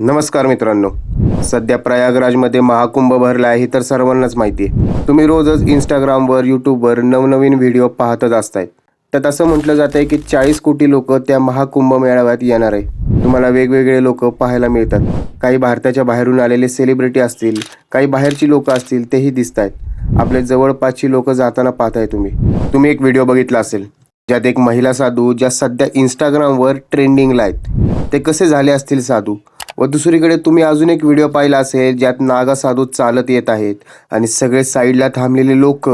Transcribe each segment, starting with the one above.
नमस्कार मित्रांनो. सध्या प्रयागराजमध्ये महाकुंभ भरला आहे हे तर सर्वांनाच माहिती आहे. तुम्ही रोजच इंस्टाग्रामवर यूट्यूबवर नवनवीन व्हिडिओ पाहतच असतायत त्यात असं म्हटलं जात आहे की चाळीस कोटी लोक त्या महाकुंभ मेळाव्यात येणार आहे. तुम्हाला वेगवेगळे लोक पाहायला मिळतात. काही भारताच्या बाहेरून आलेले सेलिब्रिटी असतील काही बाहेरची लोक असतील तेही दिसत आहेत आपले जवळपासची लोक जाताना पाहताय तुम्ही. तुम्ही एक व्हिडिओ बघितला असेल ज्यात एक महिला साधू ज्या सध्या इंस्टाग्रामवर ट्रेंडिंगला आहेत. ते कसे झाले असतील साधू? व दुसरीकडे तुम्ही अजून एक व्हिडिओ पाहिला असेल ज्यात नागा साधू चालत येत आहेत आणि सगळे साईडला थांबलेले लोक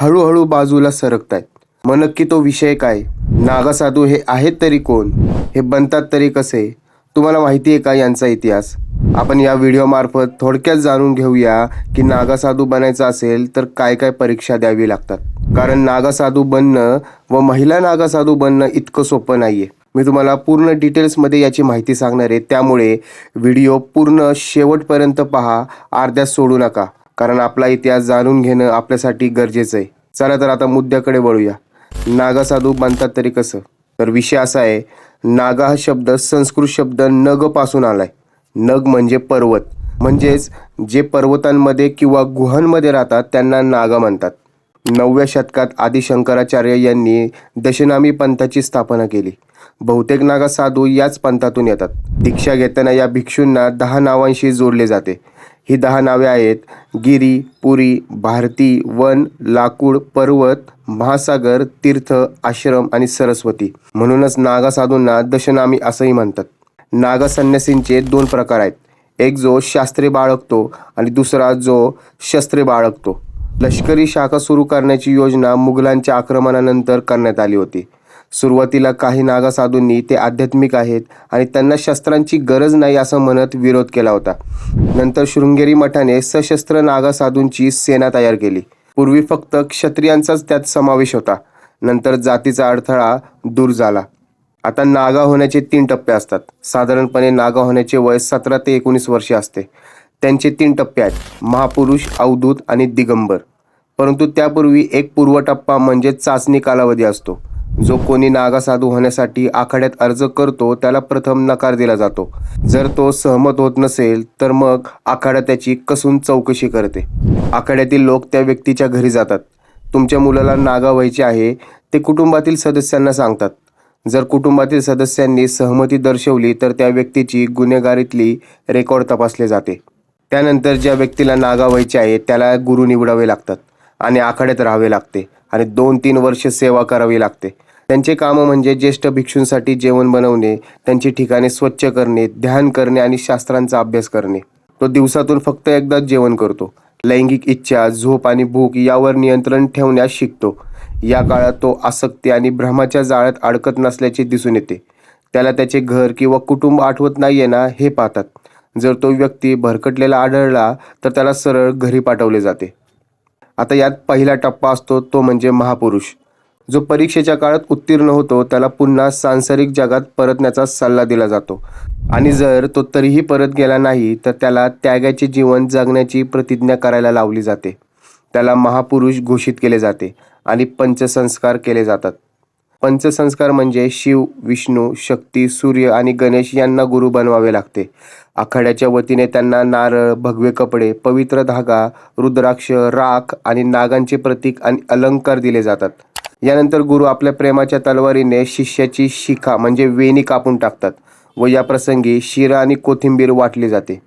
हळूहळू बाजूला सरकत आहेत मग नक्की तो विषय काय? नागा साधू हे आहेत तरी कोण? हे बनतात तरी कसे? तुम्हाला माहिती आहे का यांचा इतिहास? आपण या व्हिडिओमार्फत थोडक्यात जाणून घेऊया की नागा साधू बनायचं असेल तर काय काय परीक्षा द्यावी लागतात. कारण नागा साधू बनणं व महिला नागा साधू बनणं इतकं सोपं नाही आहे मी तुम्हाला पूर्ण डिटेल्समध्ये याची माहिती सांगणार आहे. त्यामुळे व्हिडिओ पूर्ण शेवटपर्यंत पहा. अर्ध्यात सोडू नका. कारण आपला इतिहास जाणून घेणं आपल्यासाठी गरजेचं आहे. चला तर आता मुद्द्याकडे वळूया. नागा साधू बनतात तरी कसं? तर विषय असा आहे नागा हा शब्द संस्कृत शब्द नगपासून आला आलाय. नग म्हणजे पर्वत. म्हणजेच जे पर्वतांमध्ये किंवा गुहांमध्ये राहतात त्यांना नागा म्हणतात. नवव्या शतकात आदिशंकराचार्य यांनी दशनामी पंथाची स्थापना केली. बहुतेक नागा साधू याच पंथातून येतात. दीक्षा घेताना या भिक्षूंना दहा नावांशी जोडले जाते. ही दहा नावे आहेत गिरी पुरी भारती वन लाकूड पर्वत महासागर तीर्थ आश्रम आणि सरस्वती. म्हणूनच नागा साधूंना दशनामी असंही म्हणतात. नागा संन्यासींचे दोन प्रकार आहेत. एक जो शास्त्रे बाळगतो आणि दुसरा जो शस्त्रे बाळगतो. लष्करी शाखा सुरू करण्याची योजना मुघलांच्या आक्रमणानंतर करण्यात आली होती. सुरुवातीला काही नागा साधूंनी ते आध्यात्मिक आहेत आणि त्यांना शस्त्रांची गरज नाही असं म्हणत विरोध केला होता. नंतर शृंगेरी मठाने सशस्त्र नागा साधूंची सेना तयार केली. पूर्वी फक्त क्षत्रियांचाच त्यात समावेश होता. नंतर जातीचा अडथळा दूर झाला. आता नागा होण्याचे तीन टप्पे असतात. साधारणपणे नागा होण्याचे वय सतरा ते एकोणीस वर्षे असते. त्यांचे तीन टप्पे आहेत. महापुरुष अवधूत आणि दिगंबर. परंतु त्यापूर्वी एक पूर्व टप्पा म्हणजे चाचणी कालावधी असतो. जो कोणी नागा साधू होण्यासाठी आखाड्यात अर्ज करतो त्याला प्रथम नकार दिला जातो. जर तो सहमत होत नसेल तर मग आखाडा त्याची कसून चौकशी करते. आखाड्यातील लोक त्या व्यक्तीच्या घरी जातात. तुमच्या मुलाला नागा व्हायचे आहे ते कुटुंबातील सदस्यांना सांगतात. जर कुटुंबातील सदस्यांनी सहमती दर्शवली तर त्या व्यक्तीची गुन्हेगारीतली रेकॉर्ड तपासले जाते. त्यानंतर ज्या व्यक्तीला नागा व्हायचे आहे त्याला गुरु निवडावे लागतात आणि आखाड्यात राहावे लागते आणि दोन तीन वर्ष सेवा करावी लागते. त्यांचे कामं म्हणजे ज्येष्ठ भिक्षूंसाठी जेवण बनवणे त्यांची ठिकाणे स्वच्छ करणे ध्यान करणे आणि शास्त्रांचा अभ्यास करणे. तो दिवसातून फक्त एकदाच जेवण करतो. लैंगिक इच्छा झोप आणि भूक यावर नियंत्रण ठेवण्यास शिकतो. या काळात तो आसक्ती आणि भ्रमाच्या जाळ्यात अडकत नसल्याचे दिसून येते. त्याला त्याचे घर किंवा कुटुंब आठवत नाहीये ना हे पाहतात. जर तो व्यक्ती भरकटलेला आढळला तर त्याला सरळ घरी पाठवले जाते. आता यात पहिला टप्पा असतो तो म्हणजे महापुरुष. जो परीक्षेच्या काळात उत्तीर्ण होतो त्याला पुन्हा सांसारिक जगात परतण्याचा सल्ला दिला जातो. आणि जर तो तरीही परत गेला नाही तर त्याला त्यागाचे जीवन जगण्याची प्रतिज्ञा करायला लावली जाते. त्याला महापुरुष घोषित केले जाते आणि पंचसंस्कार केले जातात. पंचसंस्कार म्हणजे शिव विष्णू शक्ती सूर्य आणि गणेश यांना गुरु बनवावे लागते. आखाड्याच्या वतीने त्यांना नारळ भगवे कपडे पवित्र धागा रुद्राक्ष राख आणि नागांचे प्रतीक आणि अलंकार दिले जातात. यानंतर गुरु आपल्या प्रेमाच्या तलवारीने शिष्याची शिखा म्हणजे वेणी कापून टाकतात व या प्रसंगी शिरा आणि कोथिंबीर वाटली जाते.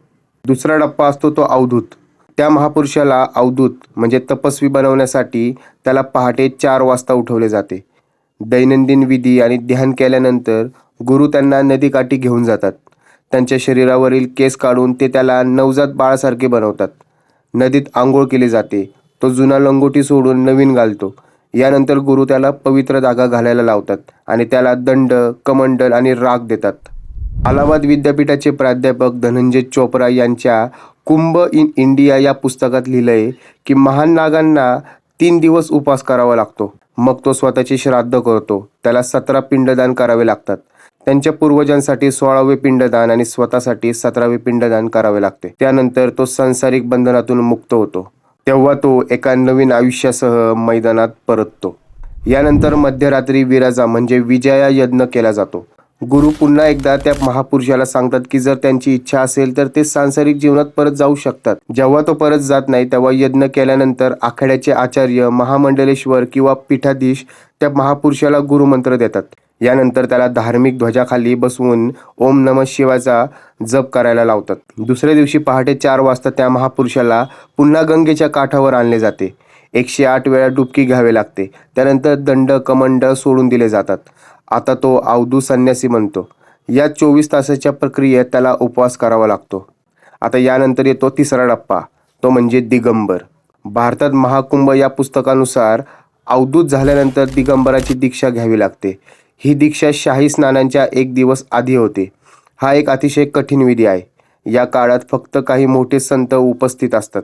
दुसरा टप्पा असतो तो अवधूत. त्या महापुरुषाला अवधूत म्हणजे तपस्वी बनवण्यासाठी त्याला पहाटे चार वाजता उठवले जाते. दैनंदिन विधी आणि ध्यान केल्यानंतर गुरु त्यांना नदीकाठी घेऊन जातात. त्यांच्या शरीरावरील केस काढून ते त्याला नवजात बाळासारखे बनवतात. नदीत आंघोळ केली जाते. तो जुना लंगोटी सोडून नवीन घालतो. यानंतर गुरु त्याला पवित्र धागा घालायला लावतात आणि त्याला दंड कमंडल आणि राग देतात. अलाहाबाद विद्यापीठाचे प्राध्यापक धनंजय चोप्रा यांच्या कुंभ इन इंडिया या पुस्तकात लिहिलंय की महान नागांना तीन दिवस उपवास करावा लागतो. मग तो स्वतःचे श्राद्ध करतो. त्याला सतरा पिंडदान करावे लागतात. त्यांच्या पूर्वजांसाठी सोळावे पिंडदान आणि स्वतःसाठी सतरावे पिंडदान करावे लागते. त्यानंतर तो सांसारिक बंधनातून मुक्त होतो. तेव्हा तो एका नवीन आयुष्यासह मैदानात परततो. यानंतर मध्यरात्री विराजा म्हणजे विजया यज्ञ केला जातो. गुरु पुन्हा एकदा त्या महापुरुषाला सांगतात की जर त्यांची इच्छा असेल तर ते सांसारिक जीवनात परत जाऊ शकतात. जेव्हा तो परत जात नाही तेव्हा यज्ञ केल्यानंतर आखाड्याचे आचार्य महामंडलेश्वर किंवा पीठाधीश त्या महापुरुषाला गुरुमंत्र देतात. यानंतर त्याला धार्मिक ध्वजाखाली बसवून ओम नम शिवाचा जप करायला लावतात. दुसऱ्या दिवशी पहाटे चार वाजता त्या महापुरुषाला पुन्हा गंगेच्या काठावर आणले जाते. एकशे आठ वेळा डुबकी घ्यावे लागते. त्यानंतर दंड कमंड सोडून दिले जातात. आता तो अवधू संन्यासी म्हणतो या चोवीस तासाच्या प्रक्रियेत त्याला उपवास करावा लागतो. आता यानंतर येतो तिसरा टप्पा. तो म्हणजे दिगंबर. भारतात महाकुंभ या पुस्तकानुसार अवधूत झाल्यानंतर दिगंबराची दीक्षा घ्यावी लागते. ही दीक्षा शाही स्नानांच्या एक दिवस आधी होते. हा एक अतिशय कठीण विधी आहे. या काळात फक्त काही मोठे संत उपस्थित असतात.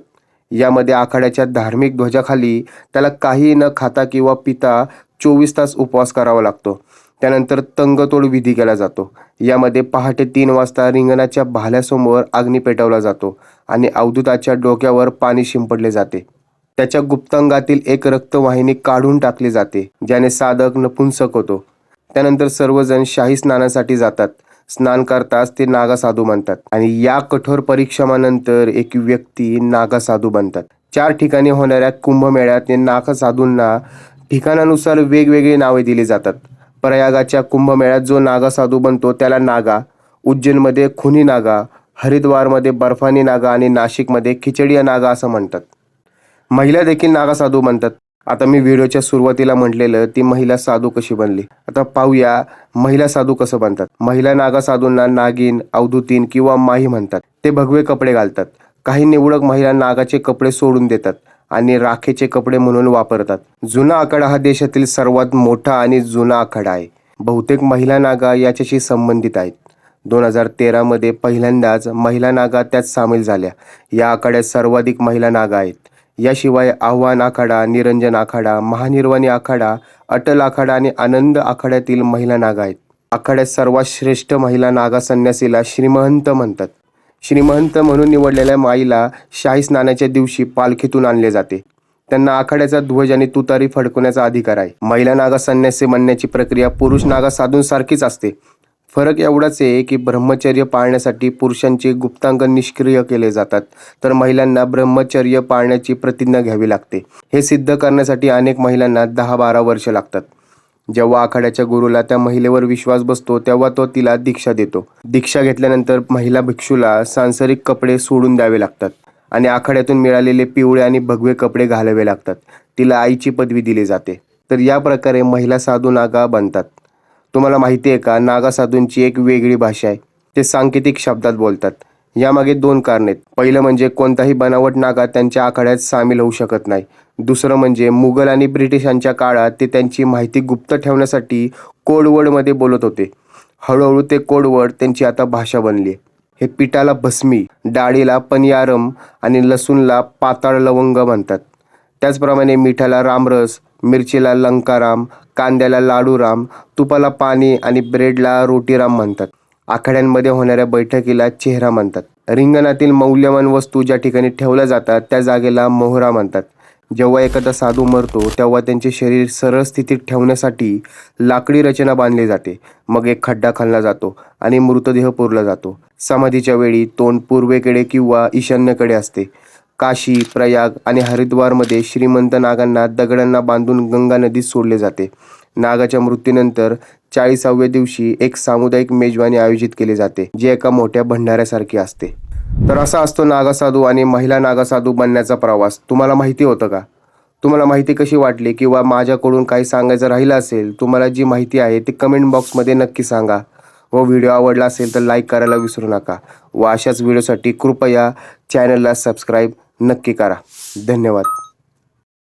यामध्ये आखाड्याच्या धार्मिक ध्वजाखाली त्याला काही न खाता किंवा पिता चोवीस तास उपवास करावा लागतो. त्यानंतर तंगतोड विधी केला जातो. यामध्ये पहाटे तीन वाजता रिंगणाच्या भाल्यासमोर अग्नी पेटवला जातो आणि अवधूताच्या डोक्यावर पाणी शिंपडले जाते. त्याच्या गुप्तांगातील एक रक्तवाहिनी काढून टाकली जाते ज्याने साधक नपुंसक होतो. त्यानंतर सर्वजण शाही स्नानासाठी जातात. स्नान करताच ते नागा साधू म्हणतात आणि या कठोर परिश्रमानंतर एक व्यक्ती नागा साधू बनतात. चार ठिकाणी होणाऱ्या कुंभमेळ्यात नागा साधूंना ठिकाणानुसार वेगवेगळी नावे दिली जातात. प्रयागाच्या कुंभमेळ्यात जो नागा साधू बनतो त्याला नागा उज्जैनमध्ये खुनी नागा हरिद्वारमध्ये बर्फानी नागा आणि नाशिकमध्ये खिचडिया नागा असं म्हणतात. महिला देखील नागा साधू म्हणतात आता मी व्हिडिओच्या सुरुवातीला म्हटलेलं ती महिला साधू कशी बनली? आता पाहूया महिला साधू कसं बनतात? महिला नागा साधूंना नागिन अवधूतीन किंवा माही म्हणतात. ते भगवे कपडे घालतात. काही निवडक महिला नागाचे कपडे सोडून देतात आणि राखेचे कपडे म्हणून वापरतात. जुना आखाडा हा देशातील सर्वात मोठा आणि जुना आखाडा आहे. बहुतेक महिला नागा याच्याशी संबंधित आहेत. दोन हजार तेरामध्ये पहिल्यांदाच महिला नागा त्यात सामील झाल्या. या आखाड्यात सर्वाधिक महिला नागा आहेत. याशिवाय आव्हान आखाडा निरंजन आखाडा महानिर्वाणी आखाडा अटल आखाडा आणि आनंद आखाड्यातील महिला नागा आहेत. आखाड्यात सर्वात श्रेष्ठ महिला नागा संन्यासीला श्रीमहंत म्हणतात. श्रीमहंत म्हणून निवडलेल्या माईला शाही स्नानाच्या दिवशी पालखीतून आणले जाते. त्यांना आखाड्याचा ध्वज आणि तुतारी फडकवण्याचा अधिकार आहे. महिला नागा संन्यासी म्हणण्याची प्रक्रिया पुरुष नागा साधूंसारखीच असते. फरक एवढाच आहे की ब्रह्मचर्य पाळण्यासाठी पुरुषांचे गुप्तांग निष्क्रिय केले जातात तर महिलांना ब्रह्मचर्य पाळण्याची प्रतिज्ञा घ्यावी लागते. हे सिद्ध करण्यासाठी अनेक महिलांना दहा बारा वर्ष लागतात. जेव्हा आखाड्याच्या गुरुला त्या महिलेवर विश्वास बसतो तेव्हा तो तिला दीक्षा देतो. दीक्षा घेतल्यानंतर महिला भिक्षूला सांसारिक कपडे सोडून द्यावे लागतात आणि आखाड्यातून मिळालेले पिवळे आणि भगवे कपडे घालावे लागतात. तिला आईची पदवी दिली जाते. तर या प्रकारे महिला साधू नागा बनतात. तुम्हाला माहिती आहे का नागा साधूंची एक वेगळी भाषा आहे. ते सांकेतिक शब्दात बोलतात. यामागे दोन कारण आहेत. पहिलं म्हणजे कोणताही बनावट नागा त्यांच्या आखाड्यात सामील होऊ शकत नाही. दुसरं म्हणजे मुघल आणि ब्रिटिशांच्या काळात ते त्यांची माहिती गुप्त ठेवण्यासाठी कोडवर्डमध्ये बोलत होते. हळूहळू ते कोडवर्ड त्यांची आता भाषा बनली हे पिठाला भस्मी डाळीला पनियारम आणि लसूणला पाताळ लवंग म्हणतात. त्याचप्रमाणे मिठाला रामरस मिरचीला लंकाराम कांद्याला लाडूराम तुपाला पाणी आणि ब्रेडला रोटीराम म्हणतात. आखाड्यांमध्ये होणाऱ्या बैठकीला चेहरा म्हणतात. रिंगणातील मौल्यवान वस्तू ज्या ठिकाणी ठेवल्या जातात त्या जागेला मोहरा म्हणतात. जेव्हा एखादा साधू मरतो तेव्हा त्यांचे शरीर सरळ स्थितीत ठेवण्यासाठी लाकडी रचना बांधली जाते. मग एक खड्डा खाल्ला जातो आणि मृतदेह पुरला जातो. समाधीच्या वेळी तोंड पूर्वेकडे किंवा ईशान्येकडे असते. काशी प्रयाग आणि हरिद्वारमध्ये श्रीमंत नागांना दगडांना बांधून गंगा नदीत सोडले जाते. नागाच्या मृत्यूनंतर चाळीसाव्या दिवशी एक सामुदायिक मेजवानी आयोजित केली जाते जे एका मोठ्या भंडाऱ्यासारखी असते. तर असा असतो नागासाधू आणि महिला नागासाधू बनण्याचा प्रवास. तुम्हाला माहिती होतं का? तुम्हाला माहिती कशी वाटली किंवा माझ्याकडून काही सांगायचं राहिलं असेल तुम्हाला जी माहिती आहे ती कमेंट बॉक्समध्ये नक्की सांगा. व व्हिडिओ आवडला असेल तर लाईक करायला विसरू नका. व अशाच व्हिडिओसाठी कृपया चॅनलला सबस्क्राईब नक्की करा. धन्यवाद.